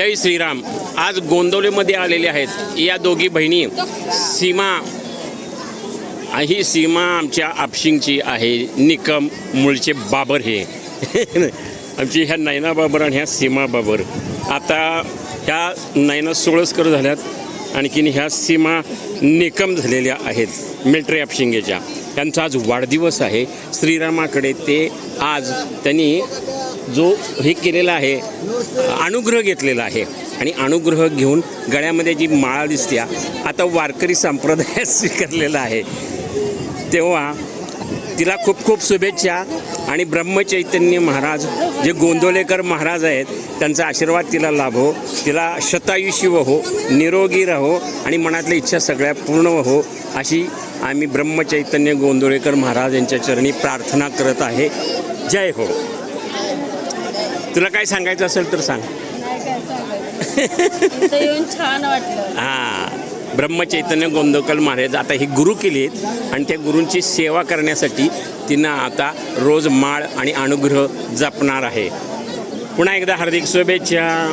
जय श्रीराम. आज गोंदवलेमध्ये आलेले आहेत. या दोघी बहिणी सीमा ही सीमा आमच्या आपशिंगची आहे. निकम मूळचे बाबर हे. आमची ह्या नैना बाबर आणि ह्या सीमा बाबर. आता ह्या नैना सोळसकर झाल्यात. आणखीन ह्या सीमा निकम झालेल्या आहेत. मिलिटरी आपशिंगेच्या. त्यांचा आज वाढदिवस आहे. श्रीरामाकडे ते आज त्यांनी जो हे केलेला आहे अनुग्रह घेतलेला आहे. आणि अनुग्रह घेऊन गळ्यामध्ये जी माळा दिसते आता वारकरी संप्रदायात स्वीकारलेला आहे. तेव्हा तिला खूप खूप शुभेच्छा आणि ब्रह्मचैतन्य महाराज जे गोंदवलेकर महाराज आहेत त्यांचा आशीर्वाद तिला लाभो तिला शतायुषी हो निरोगी राहो आणि मनातल्या इच्छा सगळ्या पूर्ण हो अशी आम्ही ब्रह्मचैतन्य गोंदवलेकर महाराज यांच्या चरणी प्रार्थना करत आहे. जय हो. तुला काय सांगायचं असेल तर सांग. येऊन छान वाटलं. हां. ब्रह्मचैतन्य गोंदवकर महाराज आता ही गुरु केली आहेत आणि त्या गुरूंची सेवा करण्यासाठी तिनं आता रोज माळ आणि अनुग्रह जपणार आहे. पुन्हा एकदा हार्दिक शुभेच्छा.